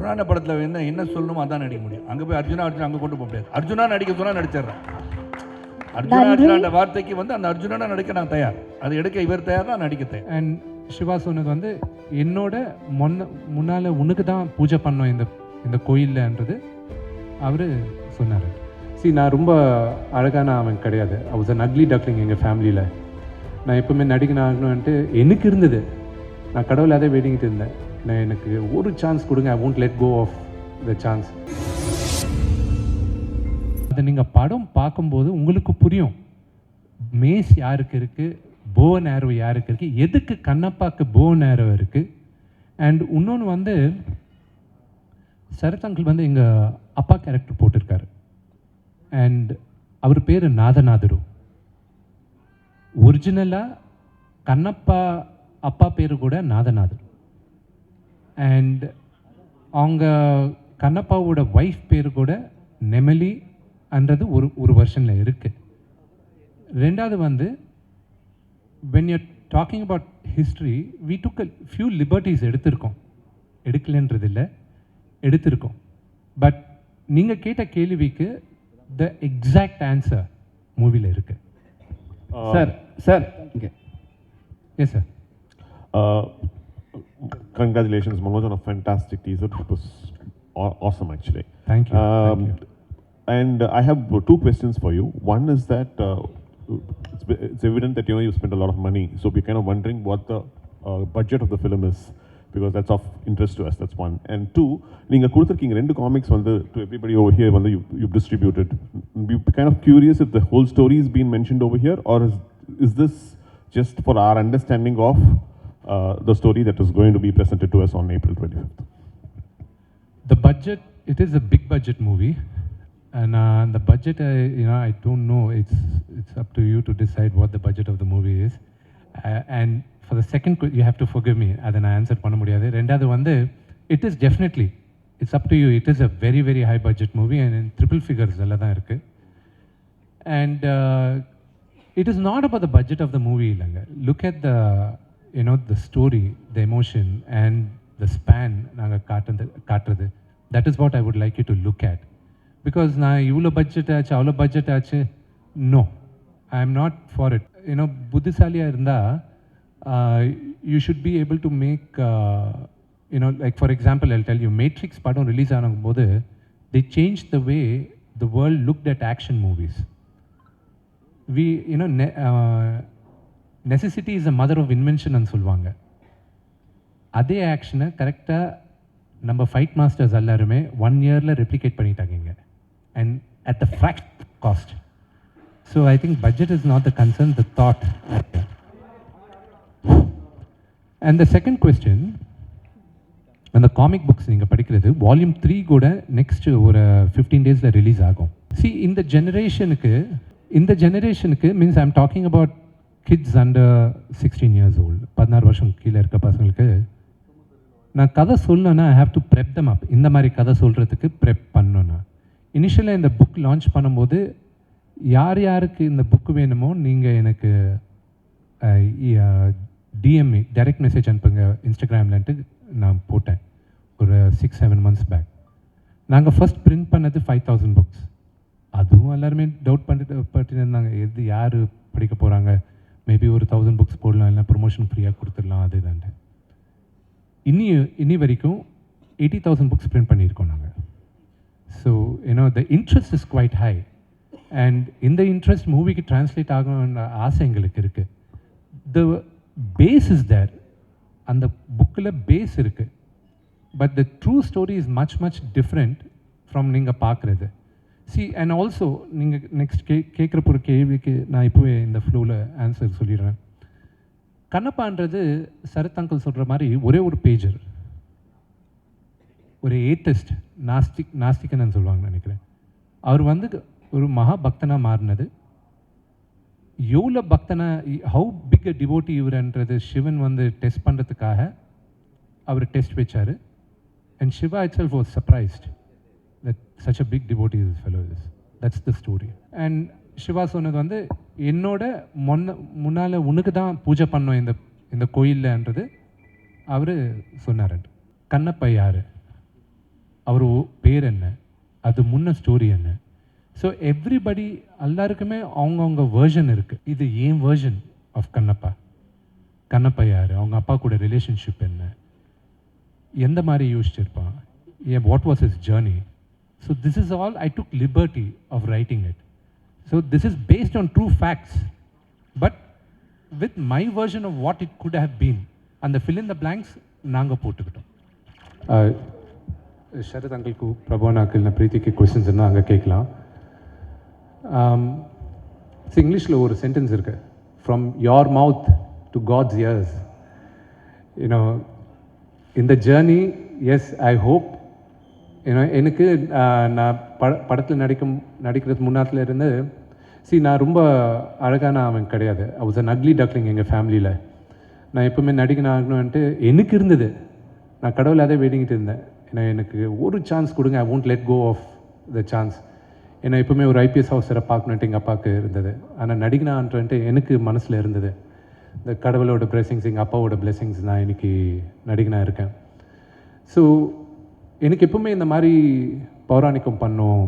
புராண படத்தில் என்ன என்ன சொல்லணுமோ அதான் நடிக்க முடியும். அங்கே போய் அர்ஜுனா அர்ஜுனா அங்கே கொண்டு போக முடியாது. அர்ஜுனா நடிக்க சொன்னால் நடிச்சிடுறேன் அர்ஜுனா அர்ஜுனான்ற வார்த்தைக்கு வந்து அந்த அர்ஜுனா நடிக்க நான் தயார். அது எடுக்க இவர் தயார் நான் நடிக்க தயார். அண்ட் சிவா சொன்னது வந்து என்னோட முன்ன முன்னால் உனக்கு தான் பூஜை பண்ணோம் இந்த இந்த கோயில்லன்றது அவர் சொன்னார். See நான் ரொம்ப அழகான அவன் கிடையாது. I was an ugly duckling எங்கள் ஃபேமிலியில் நான் எப்பவுமே நடிக்கணும் ஆகணும்ன்ட்டு எனக்கு இருந்தது. நான் கடவுள் அதே வேடிக்கிட்டு இருந்தேன். நான் எனக்கு ஒரு சான்ஸ் கொடுங்க I won't let go of the chance அதை நீங்கள் படம் பார்க்கும்போது உங்களுக்கு புரியும். மேஸ் யாருக்கு இருக்குது போன் நேரோ யாருக்கு இருக்குது எதுக்கு கண்ணப்பாக்கு போன் நேரோ இருக்குது அண்ட் இன்னொன்று வந்து சரத் அங்கிள் வந்து எங்கள் அப்பா கேரக்டர் போட்டிருக்காரு. அண்ட் அவர் பேர் நாதநாதரு. ஒரிஜினலாக கண்ணப்பா அப்பா பேர் கூட நாதநாதர். அண்ட் அவங்க கண்ணப்பாவோட ஒய்ஃப் பேர் கூட நெமலி அன்றது ஒரு ஒரு வருஷனில் இருக்குது ரெண்டாவது வந்து when you're talking about history we took a few liberties எடுத்திருக்கோம். எடுக்கலைன்றது இல்லை எடுத்திருக்கோம். பட் நீங்கள் கேட்ட கேள்விக்கு த எக்ஸாக்ட் ஆன்சர் மூவியில் இருக்கு. சார் சார் இங்கே. Yes sir congratulations, Manoj, on a fantastic teaser. It was aw- awesome, actually. Thank you. Um, Thank And I have two questions for you. One is that uh, it's, it's evident that you know you spent a lot of money, so we're kind of wondering what the uh, budget of the film is because that's of interest to us. That's one. And two, நீங்க கொடுத்துருக்கீங்க ரெண்டு comics வந்து to everybody over here வந்து you you've distributed. We're kind of curious if the whole story is being mentioned over here or is is this just for our understanding of uh, the story that is going to be presented to us on April 25th? the budget it is a big budget movie and uh, the budget I, you know i don't know it's it's up to you to decide what the budget of the movie is uh, and for the second que- you have to forgive me அதை நான் answer பண்ண முடியாது ரெண்டாவது வந்து it is definitely it's up to you it is a very very high budget movie and in triple figures எல்லாம் தான் இருக்கு and uh, it is not about the budget of the movie இல்லைங்க look at the you know the story the emotion and the span நாங்கள் காட்டுறது காட்டுறது that is what i would like you to look at because நான் இவ்வளோ budget ஆச்சு அவ்வளோ budget ஆச்சு no i am not for it you know புத்திசாலியாக இருந்தால் you should be able to make uh, you know like for example i'll tell you matrix படம் release ஆகும்போது they changed the way the world looked at action movies we you necessity is a mother of invention சொல்லுவாங்க அதே ஆக்ஷனை கரெக்டாக நம்ம fight masters எல்லாருமே one இயரில் replicate பண்ணிட்டாங்க and at the fraction cost so I think budget is not the concern the thought and the second question அந்த comic books நீங்கள் படிக்கிறது வால்யூம் த்ரீ கூட நெக்ஸ்ட் ஒரு ஃபிஃப்டீன் டேஸில் ரிலீஸ் ஆகும். சி இந்த ஜெனரேஷனுக்கு இந்த ஜெனரேஷனுக்கு means I'm talking about kids under sixteen years old பதினாறு வருஷம் கீழே இருக்க பசங்களுக்கு நான் கதை சொல்லணும்னா I have to prep them up இந்த மாதிரி கதை சொல்கிறதுக்கு ப்ரெப் பண்ணணும்னா. இனிஷியலாக இந்த புக் லான்ச் பண்ணும்போது யார் யாருக்கு இந்த புக்கு வேணுமோ நீங்கள் எனக்கு டிஎம்இ டைரக்ட் மெசேஜ் அனுப்புங்க இன்ஸ்டாகிராம்லன்ட்டு நான் போட்டேன். ஒரு சிக்ஸ் செவன் மந்த்ஸ் பேக் நாங்கள் ஃபஸ்ட் பிரிண்ட் பண்ணது ஃபைவ் தௌசண்ட் புக்ஸ் அதுவும் எல்லாருமே டவுட் பண்ணிட்டு பட்டு இருந்தாங்க. எது யார் படிக்க போகிறாங்க மேபி ஒரு தௌசண்ட் புக்ஸ் போடலாம் இல்லை ப்ரொமோஷன் ஃப்ரீயாக கொடுத்துடலாம் அது இதுன்ட்டு இனி இனி வரைக்கும் எயிட்டி தௌசண்ட் புக்ஸ் பிரிண்ட் பண்ணியிருக்கோம் நாங்கள் ஸோ ஏன்னா the interest is quite high and இந்த இன்ட்ரெஸ்ட் மூவிக்கு டிரான்ஸ்லேட் ஆகணுன்ற ஆசை எங்களுக்கு இருக்குது த பேஸ் இஸ் தேர் அந்த புக்கில் பேஸ் இருக்குது but the true story is much much different from நீங்கள் பார்க்குறது. சி அண்ட் ஆல்சோ நீங்கள் நெக்ஸ்ட் கே கேட்குற ஒரு கேள்விக்கு நான் இப்போவே இந்த ஃப்ளோவில் ஆன்சர் சொல்லிடுறேன். கண்ணப்பான்றது சரத் அங்கிள் சொல்கிற மாதிரி ஒரே ஒரு பேஜர் ஒரு ஏத்தஸ்ட் நாஸ்டிக் நாஸ்டிக்கன்னு சொல்லுவாங்க நினைக்கிறேன். அவர் வந்து ஒரு மகா பக்தனாக மாறினது. எவ்வளோ பக்தனை ஹவு பிக் அ டிவோட்டி இவர்ன்றது சிவன் வந்து டெஸ்ட் பண்ணுறதுக்காக அவர் டெஸ்ட் வச்சார். And Shiva itself was surprised that such a big devotee is fellow is that's the story and Shiva சொன்னது வந்து என்னோட முன்ன முன்னால் உனக்கு தான் பூஜை பண்ணோம் இந்த இந்த கோயில்லன்றது அவர் சொன்னார் கண்ணப்பா யார்? அவர் பேர் என்ன? அது முன்ன ஸ்டோரி என்ன? ஸோ எவ்ரிபடி எல்லாருக்குமே அவங்கவுங்க வேர்ஷன் இருக்குது இது ஏன் வேர்ஷன் ஆஃப் கண்ணப்பா? கண்ணப்பா யார்? அவங்க அப்பா கூட ரிலேஷன்ஷிப் என்ன? எந்த மாதிரி யோசிச்சிருப்பான்? ஏன் what was his journey So this is all I took liberty of writing it. So this is based on true facts, but with my version of what it could have been. அந்த fill in the blanks நாங்கள் போட்டுக்கிட்டோம் Sarath అంకుల్కు ప్రభావన్ uncle నా ప్రీతికి questions இருந்தால் அங்கே கேட்கலாம் இங்கிலீஷில் ஒரு sentence இருக்கு from your mouth to God's ears you know இந்த ஜேர்னி எஸ் ஐ ஹோப் ஏன்னா எனக்கு நான் பட படத்தில் நடிக்கும் நடிக்கிறது முன்னாத்துல இருந்து சி நான் ரொம்ப அழகான அவன் கிடையாது. I was an ugly duckling எங்கள் ஃபேமிலியில் நான் எப்பவுமே நடிக்கணும் ஆகணும்ன்ட்டு எனக்கு இருந்தது. நான் கடவுள் அதே வேடிங்கிட்டு இருந்தேன். ஏன்னா எனக்கு ஒரு சான்ஸ் கொடுங்க. I won't let go of the chance ஏன்னா எப்பவுமே ஒரு ஐபிஎஸ் ஆஃபீஸரை பார்க்கணுன்ட்டு எங்கள் அப்பாவுக்கு இருந்தது. ஆனால் நடிக்கணுன்ட்டு எனக்கு மனசில் இருந்தது. இந்த கடவுளோட பிளெஸிங்ஸ் எங்கள் அப்பாவோட பிளெஸிங்ஸ் நான் இன்னைக்கு நடிகனாக இருக்கேன். ஸோ எனக்கு எப்பவுமே இந்த மாதிரி பௌராணிக்கம் பண்ணோம்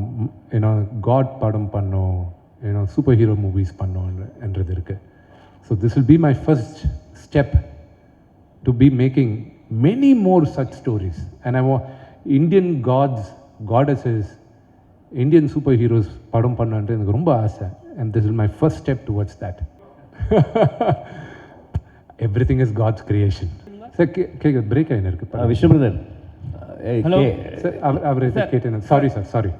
ஏன்னா காட் படம் பண்ணோம் ஏன்னா சூப்பர் ஹீரோ மூவிஸ் பண்ணோம் என்றது இருக்குது so this will be my first step to be making many more such stories and I Indian gods goddesses Indian super heroes படம் பண்ணுன்றது எனக்கு ரொம்ப ஆசை. And this is my first step towards that everything is God's creation sir K கேட்க break ஆகினு இருக்கு Vishnu sir அவர் கேட்டேன். Sorry. Sir sorry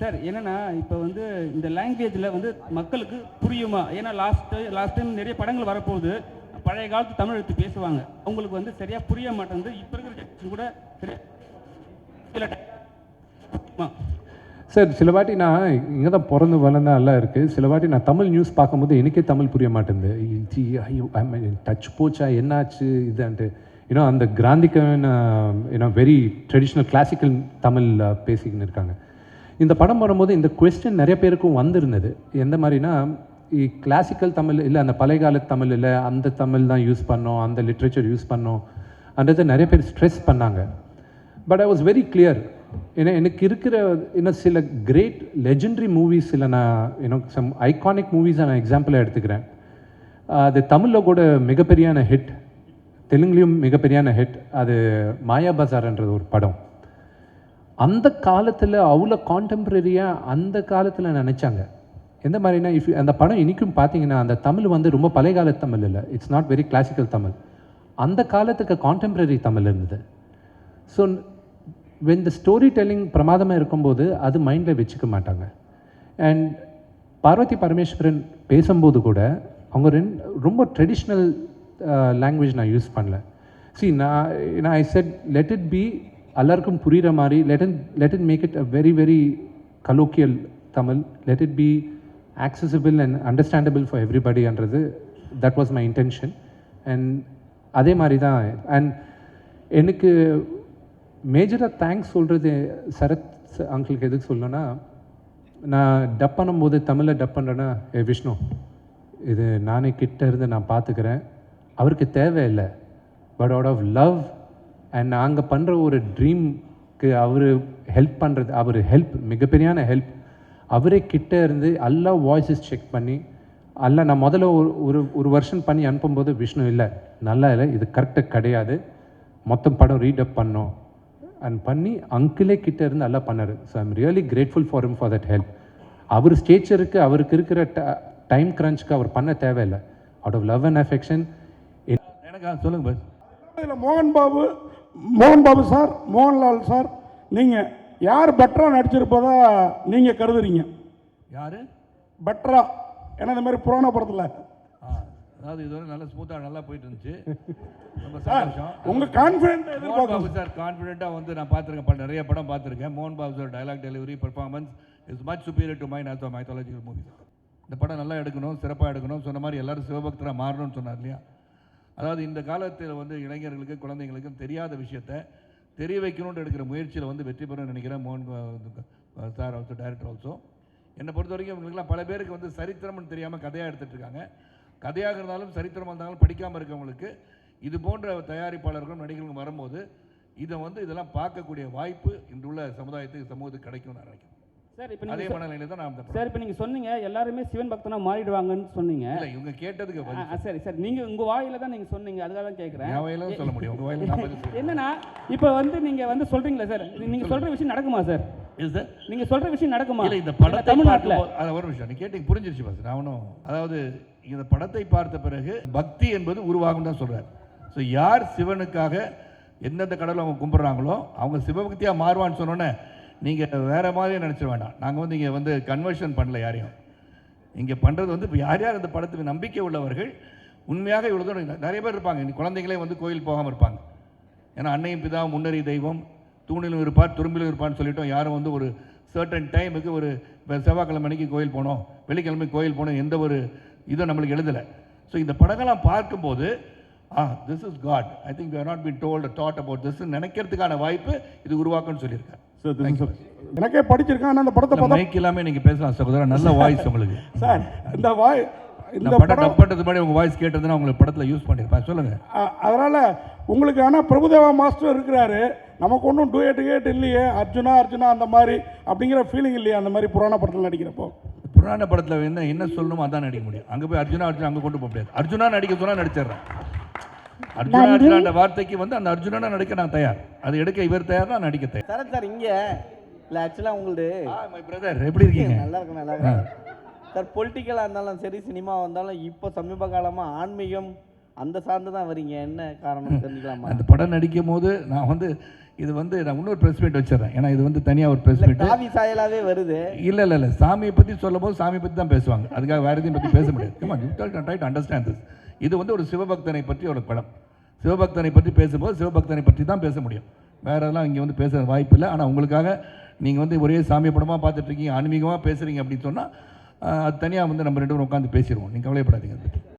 sir என்னன்னா இப்போ வந்து இந்த லாங்குவேஜில் வந்து மக்களுக்கு புரியுமா? ஏன்னா லாஸ்ட் லாஸ்ட் டைம் நிறைய படங்கள் வரப்போகுது. பழைய காலத்து தமிழ் எடுத்து பேசுவாங்க. அவங்களுக்கு வந்து சரியா புரிய மாட்டேங்குது. இப்போ இருக்கிற கூட சரியா. சார் சில வாட்டி நான் இங்கே தான் பிறந்து வளர்ந்தா எல்லாம் இருக்குது சில வாட்டி நான் தமிழ் நியூஸ் பார்க்கும்போது எனக்கே தமிழ் புரிய மாட்டேங்குது. டச் போச்சா? என்னாச்சு? இதுன்ட்டு யூனோ அந்த கிராந்திக்கன் you know very traditional classical Tamil பேசிக்கின்னு இருக்காங்க. இந்த படம் வரும்போது இந்த கொஸ்டின் நிறைய பேருக்கும் வந்திருந்தது. எந்த மாதிரினா கிளாசிக்கல் தமிழ் இல்லை அந்த பழைய கால தமிழ் இல்லை அந்த தமிழ் தான் யூஸ் பண்ணோம் அந்த லிட்ரேச்சர் யூஸ் பண்ணோம் அன்றதை நிறைய பேர் ஸ்ட்ரெஸ் பண்ணாங்க. But I was very clear ஏன்னா எனக்கு இருக்கிற இன்னும் சில கிரேட் லெஜெண்டரி மூவிஸ் இல்லை நான் இன்னும் சம் ஐகானிக் மூவிஸை நான் எக்ஸாம்பிளாக எடுத்துக்கிறேன். அது தமிழில் கூட மிகப்பெரியான ஹிட் தெலுங்குலேயும் மிகப்பெரியான ஹிட் அது மாயா பஜார்ன்றது ஒரு படம். அந்த காலத்தில் அவ்வளோ கான்டெம்பரரியாக அந்த காலத்தில் நினச்சாங்க. எந்த மாதிரினா இஃப் அந்த படம் இன்றைக்கும் பார்த்தீங்கன்னா அந்த தமிழ் வந்து ரொம்ப பழைய கால தமிழ் இல்லை. It's not very classical Tamil. அந்த காலத்துக்கு கான்டெம்பரரி தமிழ் இருந்தது. So when the story telling பிரமாதமாக இருக்கும்போது அது மைண்டில் வச்சுக்க மாட்டாங்க. அண்ட் பார்வதி பரமேஸ்வரன் பேசும்போது கூட அவங்க ரெண்டு ரொம்ப ட்ரெடிஷ்னல் Uh, லாங்குவேஜ் நான் யூஸ் பண்ணல. சி நான் நான் I said let it be எல்லாருக்கும் புரிகிற மாதிரி let it let it make it a very very colloquial Tamil let it be accessible and understandable for எவ்ரிபடின்றது that was my intention and அதே மாதிரி தான் அண்ட் எனக்கு மேஜராக தேங்க்ஸ் சொல்கிறது சரத் அங்கிளுக்கு எதுக்கு சொல்லணும்னா நான் டப் பண்ணும்போது தமிழில் டப் பண்ணுறேன்னா ஏ விஷ்ணு இது நானே கிட்ட இருந்து நான் பார்த்துக்கிறேன் அவருக்கு தேவையில்லை. But out of love and நாங்கள் பண்ணுற ஒரு ட்ரீம்க்கு அவர் ஹெல்ப் பண்ணுறது அவர் ஹெல்ப் மிகப்பெரியான ஹெல்ப் அவரே கிட்டே இருந்து எல்லா வாய்ஸஸ் செக் பண்ணி அல்ல நான் முதல்ல ஒரு ஒரு ஒரு வருஷன் பண்ணி அனுப்பும்போது விஷ்ணு இல்லை. நல்லா இல்லை இது கரெக்டாக கிடையாது. மொத்தம் படம் ரீடப் பண்ணோம். அண்ட் பண்ணி அங்கிளே கிட்டே இருந்து நல்லா பண்ணார். So I'm really grateful for him for that help அவர் ஸ்டேச்சருக்கு அவருக்கு இருக்கிற டைம் கிரன்ச்சுக்கு அவர் பண்ண தேவையில்லை. Out of love and affection சொல்லுங்க பஸ் இதில் மோகன் பாபு மோகன் பாபு சார் மோகன்லால் சார் நீங்கள் யார் பெட்டராக நடிச்சிருப்பதா நீங்கள் கருதுறீங்க? யாரு? பெட்டரா. ஏன்னா இந்த மாதிரி புராண படத்தில். அதாவது இதுவரை நல்லா ஸ்மூத்தாக நல்லா போயிட்டு இருந்துச்சு ரொம்ப சந்தோஷம். உங்கள் கான்ஃபிடென்ட் பாபு சார் கான்ஃபிடென்ட்டாக வந்து நான் பார்த்துருக்கேன். பல நிறைய படம் பார்த்துருக்கேன். மோகன் Babu sir dialogue delivery performance is much superior to mine also mythological movies இந்த படம் நல்லா எடுக்கணும் சிறப்பாக எடுக்கணும் சொன்ன மாதிரி எல்லாரும் சிவபக்தராக மாறணும்னு சொன்னார் இல்லையா? அதாவது இந்த காலத்தில் வந்து இளைஞர்களுக்கு குழந்தைங்களுக்கும் தெரியாத விஷயத்தை தெரிய வைக்கணும்னு எடுக்கிற முயற்சியில் வந்து வெற்றி பெறும்னு நினைக்கிறேன் மோகன் சார் ஆல்சோ டைரக்டர் ஆல்சோ என்னை பொறுத்த வரைக்கும் இவங்களுக்குலாம் பல பேருக்கு வந்து சரித்திரம்னு தெரியாமல் கதையாக எடுத்துகிட்டு இருக்காங்க. கதையாக இருந்தாலும் சரித்திரமாக இருந்தாலும் படிக்காமல் இருக்கவங்களுக்கு இது போன்ற தயாரிப்பாளர்களும் நடிகர்களும் வரும்போது இதை வந்து இதெல்லாம் பார்க்கக்கூடிய வாய்ப்பு இன்றுள்ள சமுதாயத்துக்கு சமூகத்துக்கு கிடைக்கும் நான் நினைக்கிறேன். சார் இப்போ அதே மனநிலையில தான் படம். சார் இப்போ நீங்கள் சொன்னீங்க எல்லாருமே சிவன் பக்தனா மாறிடுவாங்கன்னு சொன்னீங்க. இல்லை இவங்க கேட்டதுக்கு சரி சரி. நீங்கள் உங்கள் வாயில தான் நீங்கள் சொன்னீங்க அதுக்காக தான் கேட்குறேன் வாயில சொல்ல முடியும் உங்க வாயில என்னன்னா இப்போ வந்து நீங்கள் வந்து சொல்கிறீங்களா சார் நீங்கள் சொல்கிற விஷயம் நடக்குமா சார் நீங்கள் சொல்கிற விஷயம் நடக்குமா? இந்த படத்தை தமிழ்நாட்டில். ஒரு விஷயம் நீ கேட்டீங்க புரிஞ்சிருச்சு பாஸ் நான் ஒன்றும் அதாவது இந்த படத்தை பார்த்த பிறகு பக்தி என்பது உருவாகும் தான் சொல்றாரு. ஸோ யார் சிவனுக்காக எந்தெந்த கடவுளை அவங்க கும்பிட்றாங்களோ அவங்க சிவபக்தியாக மாறுவான்னு சொன்னோன்னே நீங்கள் வேறு மாதிரி நினச்சிட வேண்டாம். நாங்கள் வந்து இங்கே வந்து கன்வர்ஷன் பண்ணல யாரையும். இங்கே பண்ணுறது வந்து இப்போ யார் யார் இந்த படத்துக்கு நம்பிக்கை உள்ளவர்கள் உண்மையாக இவ்வளோ தூரம் நிறைய பேர் இருப்பாங்க. இன்னைக்கு குழந்தைங்களே வந்து கோயில் போகாமல் இருப்பாங்க. ஏன்னா அன்னையும் பிதா முன்னறி தெய்வம் தூணிலும் இருப்பார் துரும்பிலும் இருப்பான்னு சொல்லிட்டோம். யாரும் வந்து ஒரு சர்டன் டைமுக்கு ஒரு செவ்வாய்க்கிழமை அன்னைக்கு கோயில் போனோம் வெள்ளிக்கிழமை கோயில் போனோம் எந்த ஒரு இதுவும் நம்மளுக்கு எழுதலை. ஸோ இந்த படங்கள்லாம் பார்க்கும்போது ஆ this is God I think we not been told thought about this நினைக்கிறதுக்கான வாய்ப்பு இது உருவாக்குன்னு சொல்லியிருக்காரு. This is a, எனக்கே படிச்சிருக்கேன் ஆனால் அந்த படத்தை பார்த்தா மைக் இல்லாமல் நீங்கள் பேசலாம் சகோதரர். நல்ல வாய்ஸ் உங்களுக்கு. சார் இந்த வாய் இந்த படம் டப் பண்ணுறது முன்னாடி உங்கள் வாய்ஸ் கேட்டதுன்னா உங்களுக்கு படத்தில் யூஸ் பண்ணியிருப்பேன் சொல்லுங்கள் அதனால உங்களுக்கு ஆனால் பிரபுதேவா மாஸ்டர் இருக்கிறாரு. நமக்கு ஒன்றும் டூயட் கேட் இல்லையே. அர்ஜுனா அர்ஜுனா அந்த மாதிரி அப்படிங்கிற ஃபீலிங் இல்லையா அந்த மாதிரி புராண படத்தில் நடிக்கிறப்போ. புராண படத்தில் என்ன என்ன சொல்லணுமோ அதான் நடிக்க முடியும். அங்கே போய் அர்ஜுனா அர்ஜுனா அங்கே கொண்டு போக முடியாது. அர்ஜுனா நடிக்க சொன்னா நடிச்சிடுறேன். அர்ஜுனான்ற வார்த்தைக்கு வந்து அந்த அர்ஜுனா நடிக்க நான் தயார். அது எடுக்க இவர் தயார் நான் நடிக்க தயார். சரத் சார் இங்க. இல்ல ஆக்சுவலா உங்களுது. மை பிரதர் எப்படி இருக்கீங்க? நல்லா இருக்கு நல்லா இருக்கு சார் பொலிட்டிக்கலாக இருந்தாலும் சரி சினிமா வந்தாலும் இப்போ சமீப காலமா ஆன்மீகம் அந்த சார்ந்து தான் வரீங்க. என்ன காரணம் தெரிஞ்சுக்கலாமா? அந்த படம் நடிக்கும் போது நான் வந்து இது வந்து நான் இன்னொரு ப்ரெஸ் மீட் வச்சிடறேன். ஏன்னா இது வந்து தனியாக ஒரு ப்ரெஸ் மீட் காவி சாயலாவே வருது. இல்லை இல்லை இல்லை. சாமியை பற்றி சொல்லும் போது சாமியை பற்றி தான் பேசுவாங்க. அதுக்காக வேறு எதையும் பற்றி பேச முடியாது. Comma you try to understand this இது வந்து ஒரு சிவபக்தனை பற்றி ஒரு படம். சிவபக்தனை பற்றி பேசும்போது சிவபக்தனை பற்றி தான் பேச முடியும். வேறெல்லாம் இங்கே வந்து பேச வாய்ப்பு இல்லை ஆனால் உங்களுக்காக நீங்கள் வந்து ஒரே சாமி படமாக பார்த்துட்ருக்கீங்க ஆன்மீகமாக பேசுகிறீங்க அப்படின்னு சொன்னால் அது தனியாக வந்து நம்ம ரெண்டு பேரும் உட்காந்து பேசிடுவோம். நீங்கள் கவலைப்படாதீங்க. அதை பற்றி